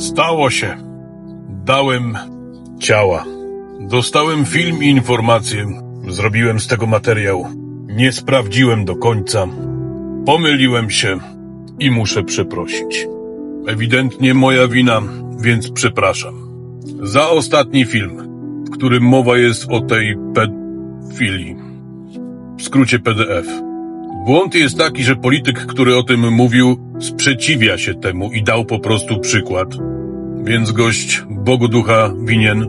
Stało się. Dałem ciała. Dostałem film i informację. Zrobiłem z tego materiał. Nie sprawdziłem do końca. Pomyliłem się i muszę przeprosić. Ewidentnie moja wina, więc przepraszam. Za ostatni film, w którym mowa jest o tej pedofilii. W skrócie PDF. Błąd jest taki, że polityk, który o tym mówił, sprzeciwia się temu i dał po prostu przykład. Więc gość Bogu ducha winien.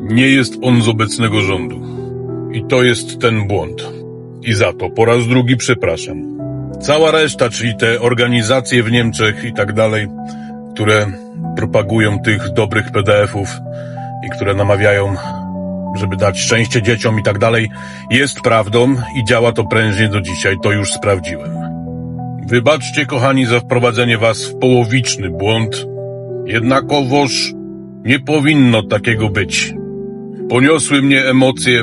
Nie jest on z obecnego rządu. I to jest ten błąd. I za to po raz drugi przepraszam. Cała reszta, czyli te organizacje w Niemczech i tak dalej, które propagują tych dobrych PDF-ów i które namawiają, żeby dać szczęście dzieciom i tak dalej, jest prawdą i działa to prężnie do dzisiaj, to już sprawdziłem. Wybaczcie, kochani, za wprowadzenie was w połowiczny błąd, jednakowoż nie powinno takiego być. Poniosły mnie emocje,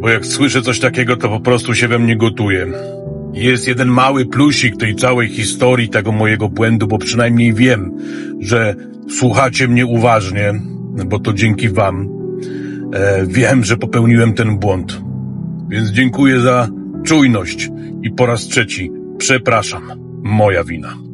bo jak słyszę coś takiego, to po prostu się we mnie gotuje. Jest jeden mały plusik tej całej historii tego mojego błędu, bo przynajmniej wiem, że słuchacie mnie uważnie, bo to dzięki wam e, wiem, że popełniłem ten błąd. Więc dziękuję za czujność i po raz trzeci przepraszam. Moja wina.